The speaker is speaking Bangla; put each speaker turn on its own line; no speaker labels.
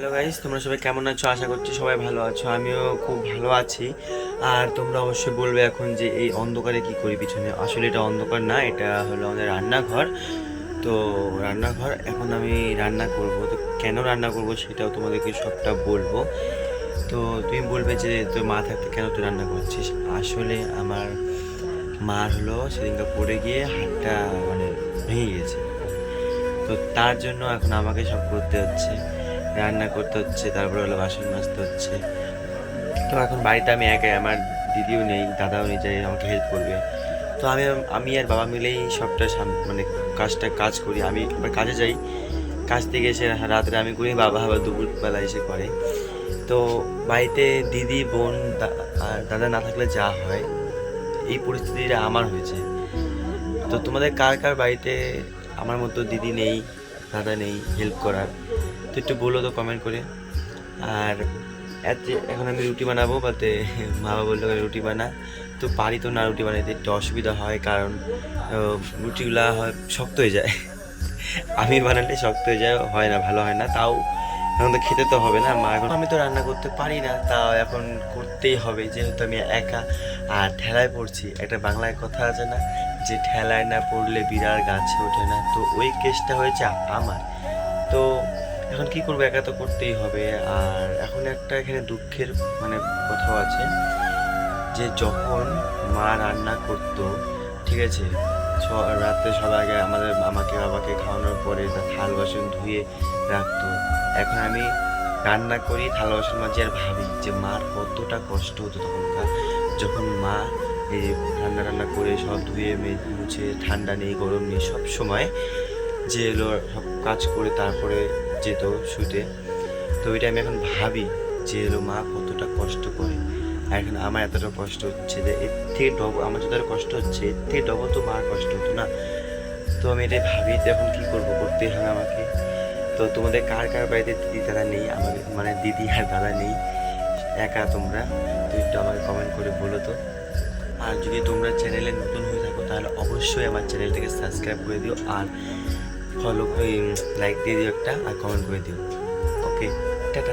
হ্যালো গাইস তোমরা সবাই কেমন আছো? আশা করছি সবাই ভালো আছো। আমিও খুব ভালো আছি। আর তোমরা অবশ্যই বলবে এখন যে এই অন্ধকারে কি করি পিছনে? আসলে এটা অন্ধকার না, এটা হলো আমাদের রান্নাঘর। তো রান্নাঘর, এখন আমি রান্না করব। তো কেন রান্না করব সেটাও তোমাদেরকে সবটা বলব। তো তুমি বলবে যে তোর মা থাকতে কেন তুই রান্না করছিস? আসলে আমার মার হলো সেদিনকে পড়ে গিয়ে হাতটা মানে ভেঙে গেছে। তো তার জন্য এখন আমাকে সব করতে হচ্ছে। রান্না করতে হচ্ছে তারপরে হলো বাসন মাজতে হচ্ছে। তো এখন বাড়িতে আমি একাই আমার দিদিও নেই দাদাও নেই যে আমাকে হেল্প করবে। তো আমি আমি আর বাবা মিলেই সবটা সাম- মানে কাজটা কাজ করি। আমি আবার কাজে যাই। কাজ থেকে এসে রাত্রে আমি করি বাবা আবার দুপুরবেলা এসে করে। তো বাড়িতে দিদি বোন আর দাদা না থাকলে যা হয় এই পরিস্থিতিটা আমার হয়েছে। তো তোমাদের কার কার বাড়িতে আমার মতো দিদি নেই দাদা নেই হেল্প করার? তো একটু বলো তো কমেন্ট করে। আর এখন আমি রুটি বানাবো বাতে মা বাবা বলল রুটি বানা। তো পারি তো না রুটি বানাইতে একটু অসুবিধা হয় কারণ রুটিগুলা হয় শক্ত হয়ে যায়। আমি বানালে শক্ত হয়ে যায়, হয় না, ভালো হয় না। তাও এখন তো খেতে তো হবে না। মা আমি তো রান্না করতে পারি না, তাও এখন করতেই হবে। যেহেতু আমি একা, আর ঠেলায় পড়ছি। একটা বাংলায় কথা আছে না, যে ঠেলায় না পড়লে বিড়ার গাছে ওঠে না। তো ওই কেসটা হয়েছে আমার। তো এখন কি করব? একা তো করতেই হবে। আর এখন একটা এখানে দুঃখের মানে কথাও আছে যে যখন মা রান্না করতো, ঠিক আছে? রাত্রে সবার আগে আমাদের আমাকে, বাবাকে খাওয়ানোর পরে তা থাল বাসন ধুয়ে রাখতো। এখন আমি রান্না করি, থাল বাসন মাঝে আর ভাবি যে মার কতটা কষ্ট হতো তখনকার। যখন মা এই রান্না রান্না করে সব ধুয়ে মুছে, ঠান্ডা নেই, গরম নেই, সব সময় যে এলো সব কাজ করে তারপরে যেত শুতে তো ওইটা আমি এখন ভাবি যে এলো মা কতটা কষ্ট করে। আর এখন আমার এতটা কষ্ট হচ্ছে যে এর থেকে ডবল আমার যতটা কষ্ট হচ্ছে, এর থেকে ডবল তো মার কষ্ট হতো না। তো আমি এটাই ভাবি যে এখন কী করব করতেই হবে আমাকে। তো তোমাদের কার কার বাড়িতে দিদি দাদা নেই? আমাদের মানে দিদি আর দাদা নেই। একা তোমরা। তো একটু আমাকে কমেন্ট করে বলো তো। আর যদি তোমরা চ্যানেলে নতুন হয়ে থাকো তাহলে অবশ্যই আমার চ্যানেলটাকে সাবস্ক্রাইব করে দিও। আর ফলো লাইক দিয়ে দিও একটা আর কমেন্ট করে দিও। ওকে টাটা